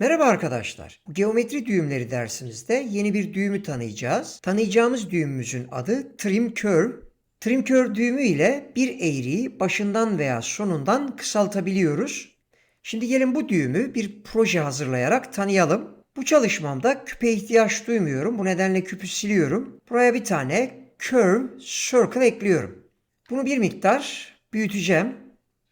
Merhaba arkadaşlar. Bu geometri düğümleri dersimizde yeni bir düğümü tanıyacağız. Tanıyacağımız düğümümüzün adı Trim Curve. Trim Curve düğümü ile bir eğriyi başından veya sonundan kısaltabiliyoruz. Şimdi gelin bu düğümü bir proje hazırlayarak tanıyalım. Bu çalışmamda küpe ihtiyaç duymuyorum. Bu nedenle küpü siliyorum. Buraya bir tane curve circle ekliyorum. Bunu bir miktar büyüteceğim.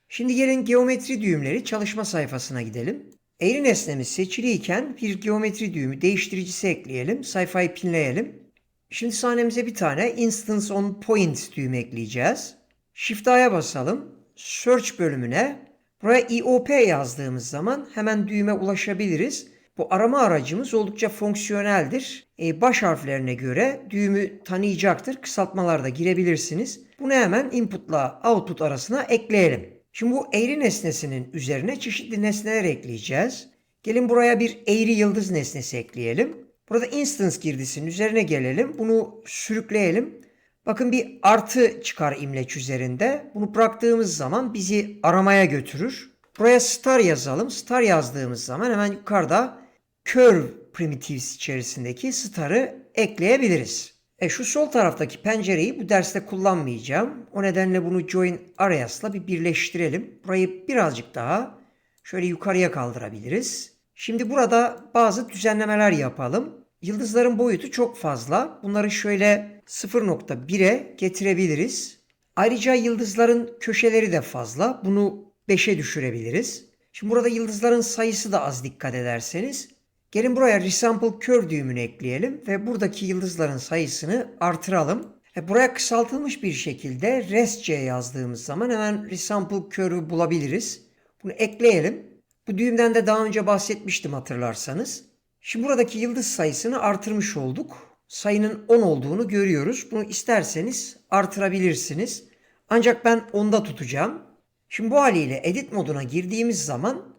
Şimdi gelin geometri düğümleri çalışma sayfasına gidelim. Eğri nesnemiz seçiliyken bir geometri düğümü değiştiricisi ekleyelim. Sayfayı pinleyelim. Şimdi sahnemize bir tane instance on point düğümü ekleyeceğiz. Shift A'ya basalım. Search bölümüne buraya IOP yazdığımız zaman hemen düğüme ulaşabiliriz. Bu arama aracımız oldukça fonksiyoneldir. E, baş harflerine göre düğümü tanıyacaktır. Kısaltmalar da girebilirsiniz. Bunu hemen inputla output arasına ekleyelim. Şimdi bu eğri nesnesinin üzerine çeşitli nesneler ekleyeceğiz. Gelin buraya bir eğri yıldız nesnesi ekleyelim. Burada instance girdisinin üzerine gelelim. Bunu sürükleyelim. Bakın bir artı çıkar imleç üzerinde. Bunu bıraktığımız zaman bizi aramaya götürür. Buraya star yazalım. Star yazdığımız zaman hemen yukarıda curve primitives içerisindeki star'ı ekleyebiliriz. E şu sol taraftaki pencereyi bu derste kullanmayacağım. O nedenle bunu join areas'la bir birleştirelim. Burayı birazcık daha şöyle yukarıya kaldırabiliriz. Şimdi burada bazı düzenlemeler yapalım. Yıldızların boyutu çok fazla. Bunları şöyle 0.1'e getirebiliriz. Ayrıca yıldızların köşeleri de fazla. Bunu 5'e düşürebiliriz. Şimdi burada yıldızların sayısı da az dikkat ederseniz. Gelin buraya resample curve düğümünü ekleyelim ve buradaki yıldızların sayısını artıralım. E buraya kısaltılmış bir şekilde resc yazdığımız zaman hemen resample curve'ü bulabiliriz. Bunu ekleyelim. Bu düğümden de daha önce bahsetmiştim hatırlarsanız. Şimdi buradaki yıldız sayısını artırmış olduk. Sayının 10 olduğunu görüyoruz. Bunu isterseniz artırabilirsiniz. Ancak ben 10'da tutacağım. Şimdi bu haliyle edit moduna girdiğimiz zaman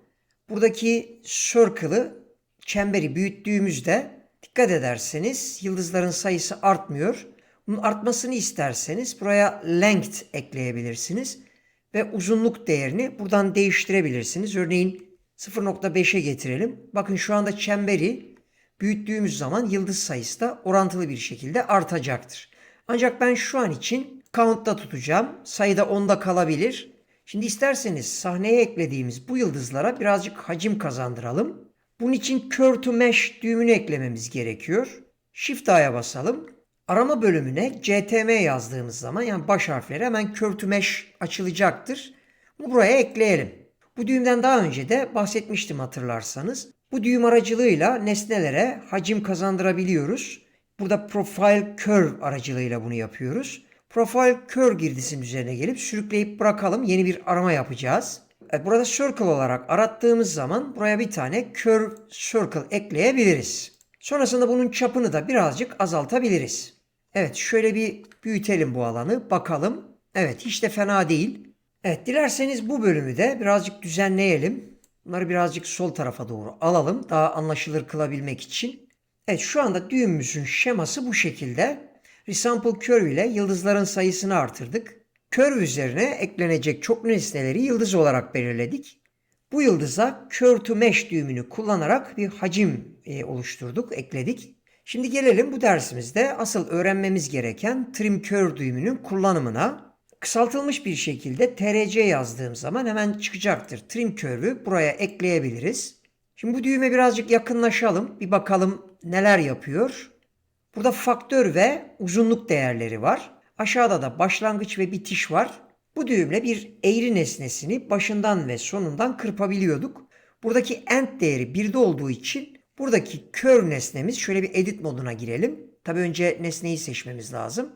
buradaki circle'ı çemberi büyüttüğümüzde dikkat ederseniz yıldızların sayısı artmıyor. Bunun artmasını isterseniz buraya length ekleyebilirsiniz ve uzunluk değerini buradan değiştirebilirsiniz. Örneğin 0.5'e getirelim. Bakın şu anda çemberi büyüttüğümüz zaman yıldız sayısı da orantılı bir şekilde artacaktır. Ancak ben şu an için count'ta tutacağım. Sayıda 10'da kalabilir. Şimdi isterseniz sahneye eklediğimiz bu yıldızlara birazcık hacim kazandıralım. Bunun için Curve to Mesh düğümünü eklememiz gerekiyor. Shift A'ya basalım. Arama bölümüne CTM yazdığımız zaman yani baş harfleri hemen Curve to Mesh açılacaktır. Bunu buraya ekleyelim. Bu düğümden daha önce de bahsetmiştim hatırlarsanız. Bu düğüm aracılığıyla nesnelere hacim kazandırabiliyoruz. Burada Profile Curve aracılığıyla bunu yapıyoruz. Profile Curve girdisinin üzerine gelip sürükleyip bırakalım. Yeni bir arama yapacağız. Burada circle olarak arattığımız zaman buraya bir tane curve circle ekleyebiliriz. Sonrasında bunun çapını da birazcık azaltabiliriz. Evet şöyle bir büyütelim bu alanı bakalım. Evet hiç de fena değil. Evet dilerseniz bu bölümü de birazcık düzenleyelim. Bunları birazcık sol tarafa doğru alalım daha anlaşılır kılabilmek için. Evet şu anda düğümümüzün şeması bu şekilde. Resample curve ile yıldızların sayısını artırdık. Curve üzerine eklenecek çok nesneleri yıldız olarak belirledik. Bu yıldıza Curve to Mesh düğümünü kullanarak bir hacim e, oluşturduk, ekledik. Şimdi gelelim bu dersimizde asıl öğrenmemiz gereken Trim Curve düğümünün kullanımına. Kısaltılmış bir şekilde TRC yazdığım zaman hemen çıkacaktır. Trim Curve'ü buraya ekleyebiliriz. Şimdi bu düğüme birazcık yakınlaşalım. Bir bakalım neler yapıyor. Burada faktör ve uzunluk değerleri var. Aşağıda da başlangıç ve bitiş var. Bu düğümle bir eğri nesnesini başından ve sonundan kırpabiliyorduk. Buradaki end değeri 1'de olduğu için buradaki curve nesnemiz şöyle bir edit moduna girelim. Tabi önce nesneyi seçmemiz lazım.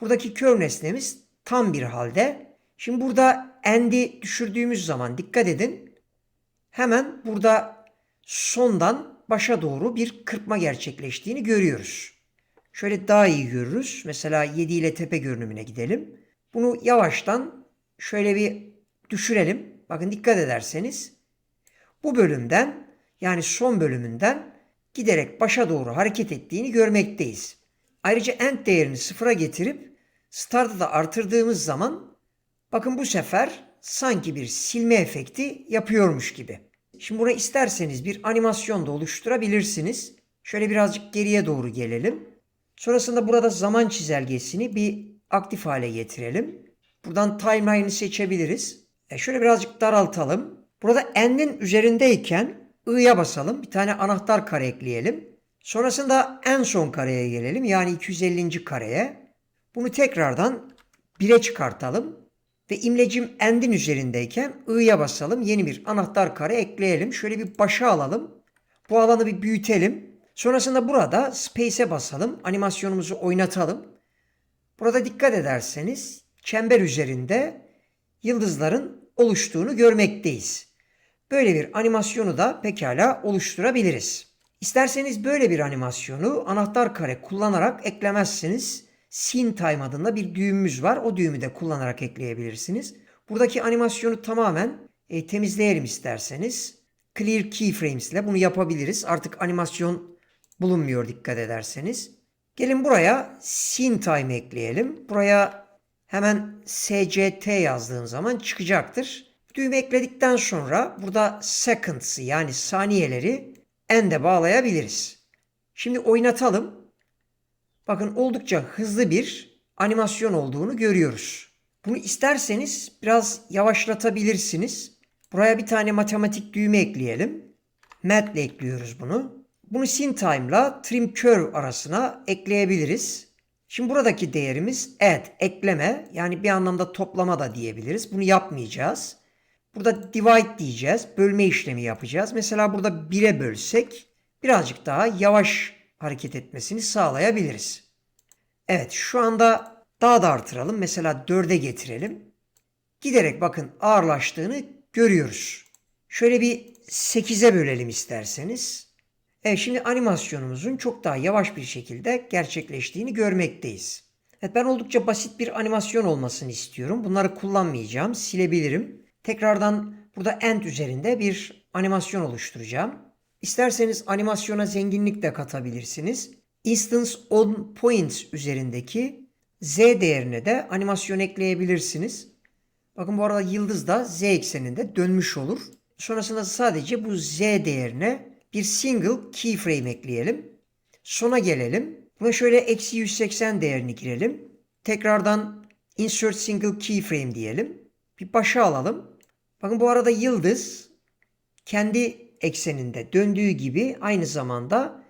Buradaki curve nesnemiz tam bir halde. Şimdi burada end'i düşürdüğümüz zaman dikkat edin. Hemen burada sondan başa doğru bir kırpma gerçekleştiğini görüyoruz. Şöyle daha iyi görürüz. Mesela 7 ile tepe görünümüne gidelim. Bunu yavaştan şöyle bir düşürelim. Bakın dikkat ederseniz bu bölümden yani son bölümünden giderek başa doğru hareket ettiğini görmekteyiz. Ayrıca end değerini sıfıra getirip start'ı da artırdığımız zaman bakın bu sefer sanki bir silme efekti yapıyormuş gibi. Şimdi buna isterseniz bir animasyon da oluşturabilirsiniz. Şöyle birazcık geriye doğru gelelim. Sonrasında burada zaman çizelgesini bir aktif hale getirelim. Buradan timeline'ı seçebiliriz. E şöyle birazcık daraltalım. Burada n'in üzerindeyken i'ya basalım. Bir tane anahtar kare ekleyelim. Sonrasında en son kareye gelelim. Yani 250. kareye. Bunu tekrardan 1'e çıkartalım. Ve imlecim end'in üzerindeyken i'ya basalım. Yeni bir anahtar kare ekleyelim. Şöyle bir başa alalım. Bu alanı bir büyütelim. Sonrasında burada space'e basalım. Animasyonumuzu oynatalım. Burada dikkat ederseniz çember üzerinde yıldızların oluştuğunu görmekteyiz. Böyle bir animasyonu da pekala oluşturabiliriz. İsterseniz böyle bir animasyonu anahtar kare kullanarak eklemezsiniz. Scene Time adında bir düğümümüz var. O düğümü de kullanarak ekleyebilirsiniz. Buradaki animasyonu tamamen e, temizleyelim isterseniz. Clear Keyframes ile bunu yapabiliriz. Artık animasyon bulunmuyor dikkat ederseniz. Gelin buraya Scene Time ekleyelim. Buraya hemen SCT yazdığım zaman çıkacaktır. Düğme ekledikten sonra burada seconds'ı yani saniyeleri end'e bağlayabiliriz. Şimdi oynatalım. Bakın oldukça hızlı bir animasyon olduğunu görüyoruz. Bunu isterseniz biraz yavaşlatabilirsiniz. Buraya bir tane matematik düğme ekleyelim. Mat ile ekliyoruz bunu. Bunu Scene Time'la Trim Curve arasına ekleyebiliriz. Şimdi buradaki değerimiz add, ekleme yani bir anlamda toplama da diyebiliriz. Bunu yapmayacağız. Burada divide diyeceğiz. Bölme işlemi yapacağız. Mesela burada 1'e bölsek birazcık daha yavaş hareket etmesini sağlayabiliriz. Evet şu anda daha da artıralım. Mesela 4'e getirelim. Giderek bakın ağırlaştığını görüyoruz. Şöyle bir 8'e bölelim isterseniz. Evet şimdi animasyonumuzun çok daha yavaş bir şekilde gerçekleştiğini görmekteyiz. Evet ben oldukça basit bir animasyon olmasını istiyorum. Bunları kullanmayacağım. Silebilirim. Tekrardan burada end üzerinde bir animasyon oluşturacağım. İsterseniz animasyona zenginlik de katabilirsiniz. Instance on points üzerindeki z değerine de animasyon ekleyebilirsiniz. Bakın bu arada yıldız da z ekseninde dönmüş olur. Sonrasında sadece bu z değerine bir single keyframe ekleyelim. Sona gelelim. Buna şöyle eksi 180 değerini girelim. Tekrardan insert single keyframe diyelim. Bir başa alalım. Bakın bu arada yıldız kendi ekseninde döndüğü gibi aynı zamanda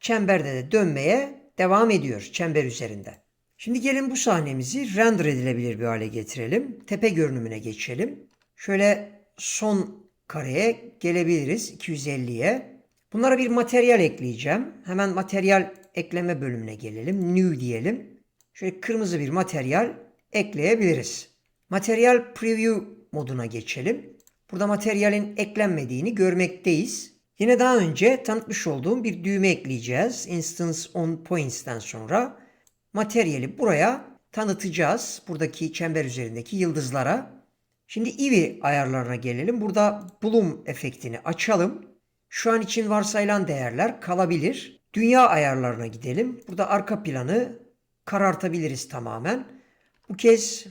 çemberde de dönmeye devam ediyor çember üzerinde. Şimdi gelin bu sahnemizi render edilebilir bir hale getirelim. Tepe görünümüne geçelim. Şöyle son kareye gelebiliriz 250'ye. Bunlara bir materyal ekleyeceğim. Hemen materyal ekleme bölümüne gelelim. New diyelim. Şöyle kırmızı bir materyal ekleyebiliriz. Materyal preview moduna geçelim. Burada materyalin eklenmediğini görmekteyiz. Yine daha önce tanıtmış olduğum bir düğme ekleyeceğiz. Instance on points'ten sonra materyali buraya tanıtacağız. Buradaki çember üzerindeki yıldızlara. Şimdi Eevee ayarlarına gelelim. Burada Bloom efektini açalım. Şu an için varsayılan değerler kalabilir. Dünya ayarlarına gidelim. Burada arka planı karartabiliriz tamamen. Bu kez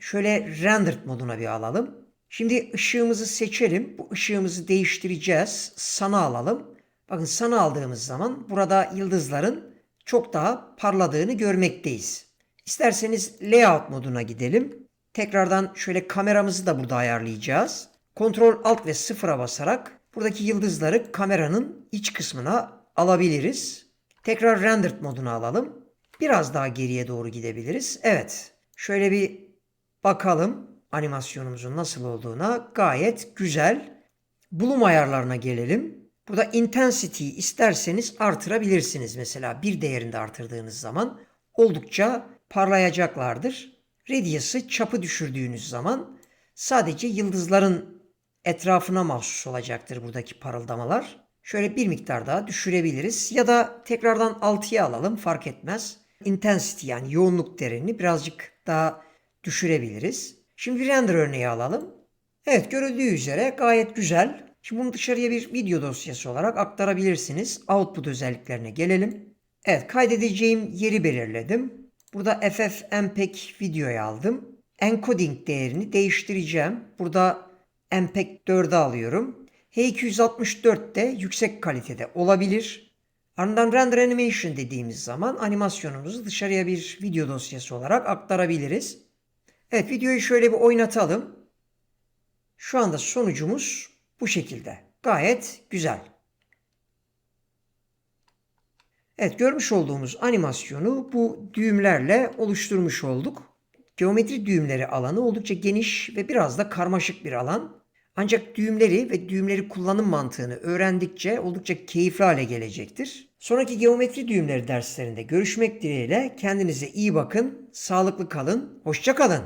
şöyle rendered moduna bir alalım. Şimdi ışığımızı seçelim. Bu ışığımızı değiştireceğiz. Sana alalım. Bakın sana aldığımız zaman burada yıldızların çok daha parladığını görmekteyiz. İsterseniz layout moduna gidelim. Tekrardan şöyle kameramızı da burada ayarlayacağız. Kontrol Alt ve sıfıra basarak buradaki yıldızları kameranın iç kısmına alabiliriz. Tekrar rendered moduna alalım. Biraz daha geriye doğru gidebiliriz. Evet. Şöyle bir bakalım animasyonumuzun nasıl olduğuna. Gayet güzel. Bloom ayarlarına gelelim. Burada intensity isterseniz artırabilirsiniz. Mesela bir değerinde artırdığınız zaman oldukça parlayacaklardır. Radius'ı çapı düşürdüğünüz zaman sadece yıldızların etrafına mahsus olacaktır buradaki parıldamalar. Şöyle bir miktar daha düşürebiliriz ya da tekrardan 6'ya alalım fark etmez. Intensity yani yoğunluk değerini birazcık daha düşürebiliriz. Şimdi bir render örneği alalım. Evet görüldüğü üzere gayet güzel. Şimdi bunu dışarıya bir video dosyası olarak aktarabilirsiniz. Output özelliklerine gelelim. Evet kaydedeceğim yeri belirledim. Burada FFmpeg videoyu aldım. Encoding değerini değiştireceğim. Burada MPEG 4'e alıyorum. H264 de yüksek kalitede olabilir. Ardından render animation dediğimiz zaman animasyonumuzu dışarıya bir video dosyası olarak aktarabiliriz. Evet videoyu şöyle bir oynatalım. Şu anda sonucumuz bu şekilde. Gayet güzel. Evet görmüş olduğumuz animasyonu bu düğümlerle oluşturmuş olduk. Geometri düğümleri alanı oldukça geniş ve biraz da karmaşık bir alan. Ancak düğümleri ve düğümleri kullanım mantığını öğrendikçe oldukça keyifli hale gelecektir. Sonraki geometri düğümleri derslerinde görüşmek dileğiyle kendinize iyi bakın, sağlıklı kalın, hoşça kalın.